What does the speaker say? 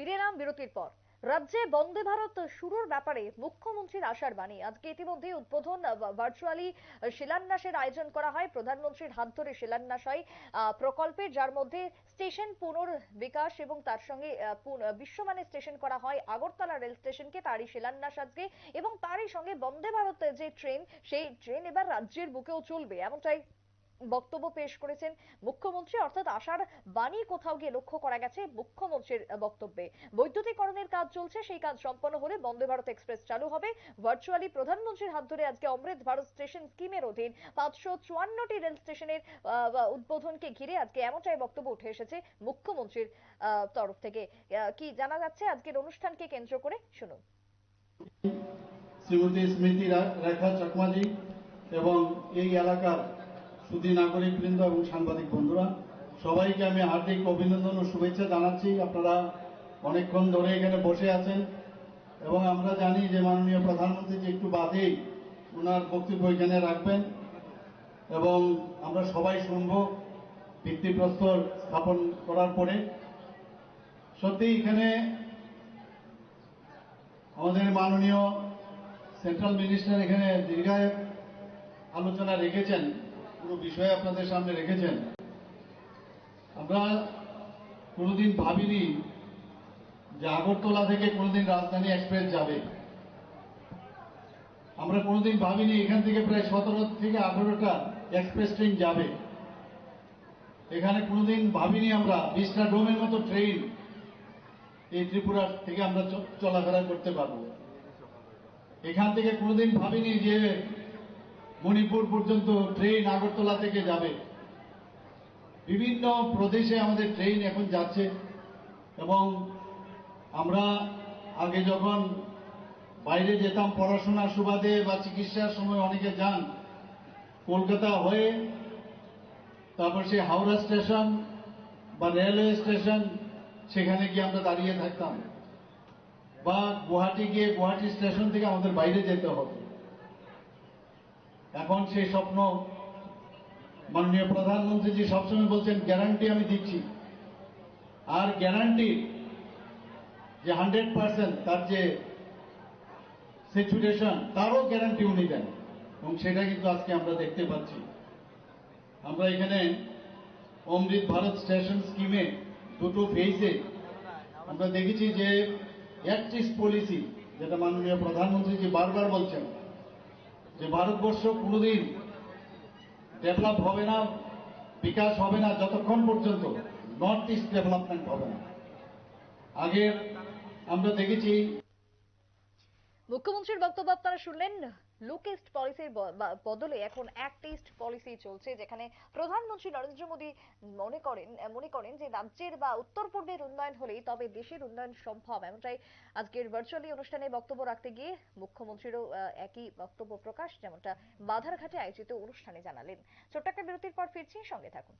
ফিরে এলাম বিরতির পর। রাজ্যে বন্দে ভারত শুরুর ব্যাপারে মুখ্যমন্ত্রীর আশার বাণী। আজকে ইতিমধ্যে উদ্বোধন ভার্চুয়ালি শিলান্যাসের আয়োজন করা হয়। প্রধানমন্ত্রীর হাত ধরে শিলান্যাস হয় প্রকল্পের, যার মধ্যে স্টেশন পুনর্বিকাশ এবং তার সঙ্গে বিশ্বমানের স্টেশন করা হয়। আগরতলা রেল স্টেশনকে তারই শিলান্যাস আজকে এবং তারই সঙ্গে বন্দে ভারত যে ট্রেন, সেই ট্রেন এবার রাজ্যের বুকেও চলবে। এমনটাই বক্তব্য পেশ করেছেন মুখ্যমন্ত্রী। অর্থাৎ আশার বাণী কোথাও গিয়ে লক্ষ্য করা গেছে মুখ্যমন্ত্রীর বক্তব্যে। বৈদ্যুতিকরণের কাজ চলছে, সেই কাজ সম্পন্ন হলে বন্দে ভারত এক্সপ্রেস চালু হবে। ভার্চুয়ালি প্রধানমন্ত্রীর হাত ধরে আজকে অমৃত ভারত স্টেশন স্কিমের অধীন পাঁচশো চুয়ান্নটি রেল স্টেশনের উদ্বোধনকে ঘিরে আজকে এমনটাই বক্তব্য উঠে এসেছে মুখ্যমন্ত্রীর তরফ থেকে। কি জানা যাচ্ছে আজকের অনুষ্ঠানকে কেন্দ্র করে? শুনুন। শ্রীমতী স্মৃতি রেখা চাকমাজি এবং এই এলাকার সুদী নাগরিকবৃন্দ এবং সাংবাদিক বন্ধুরা, সবাইকে আমি হার্দিক অভিনন্দন ও শুভেচ্ছা জানাচ্ছি। আপনারা অনেকক্ষণ ধরে এখানে বসে আছেন এবং আমরা জানি যে মাননীয় প্রধানমন্ত্রী যে একটু বাদেই ওনার বক্তব্য এখানে রাখবেন এবং আমরা সবাই শুনব ভিত্তিপ্রস্তর স্থাপন করার পরে। সত্যি এখানে আমাদের মাননীয় সেন্ট্রাল মিনিস্টার এখানে দীর্ঘায় আলোচনা রেখেছেন। পুরো বিষয় আপনাদের সামনে রেখেছেন। আমরা কোনোদিন ভাবিনি যে আগরতলা থেকে কোনোদিন রাজধানী এক্সপ্রেস যাবে। আমরা কোনোদিন ভাবিনি এখান থেকে প্রায় সতেরো থেকে আঠেরোটা এক্সপ্রেস ট্রেন যাবে। এখানে কোনোদিন ভাবিনি আমরা বিশটা ডোমের মতো ট্রেন এই ত্রিপুরা থেকে আমরা চলাফেরা করতে পারব। এখান থেকে কোনোদিন ভাবিনি যে মণিপুর পর্যন্ত ট্রেন আগরতলা থেকে যাবে। বিভিন্ন প্রদেশে আমাদের ট্রেন এখন যাচ্ছে এবং আমরা আগে যখন বাইরে যেতাম পড়াশোনার সুবাদে বা চিকিৎসার সময় অনেকে যান কলকাতা হয়ে তারপর সে হাওড়া স্টেশন বা রেলওয়ে স্টেশন, সেখানে গিয়ে আমরা দাঁড়িয়ে থাকতাম। বা গুয়াহাটি গিয়ে গুয়াহাটি স্টেশন থেকে আমাদের বাইরে যেতে হতো এখন সেই স্বপ্ন মাননীয় প্রধানমন্ত্রীজি সবসময় বলছেন, গ্যারান্টি আমি দিচ্ছি। আর গ্যারান্টি যে হান্ড্রেড পার্সেন্ট তার যে সিচুয়েশন তারও গ্যারান্টি উনি দেন। এবং সেটা কিন্তু আজকে আমরা দেখতে পাচ্ছি। আমরা এখানে অমৃত ভারত স্টেশন স্কিমে দুটো ফেজে আমরা দেখেছি যে একত্রিশ পলিসি যেটা মাননীয় প্রধানমন্ত্রীজি বারবার বলছেন যে ভারতবর্ষ কোনোদিন ডেভেলপ হবে না, বিকাশ হবে না, যতক্ষণ পর্যন্ত নর্থ ইস্ট ডেভেলপমেন্ট হবে না। আগে আমরা দেখেছি মুখ্যমন্ত্রীর বক্তব্য আপনারা শুনলেন। লুকেস্ট পলিসির বদলে এখন অ্যাক্টিস্ট পলিসি চলছে, যেখানে প্রধানমন্ত্রী নরেন্দ্র মোদী মনে করেন মনে করেন যে রাজ্যের বা উত্তর পূর্বের উন্নয়ন হলেই তবে দেশের উন্নয়ন সম্ভব। এমনটাই আজকের ভার্চুয়ালি অনুষ্ঠানে বক্তব্য রাখতে গিয়ে মুখ্যমন্ত্রীরও একই বক্তব্য প্রকাশ, যেমনটা বাধারঘাটে আয়োজিত অনুষ্ঠানে জানালেন। ছোট্ট একটা বিরতির পর ফিরছি, সঙ্গে থাকুন।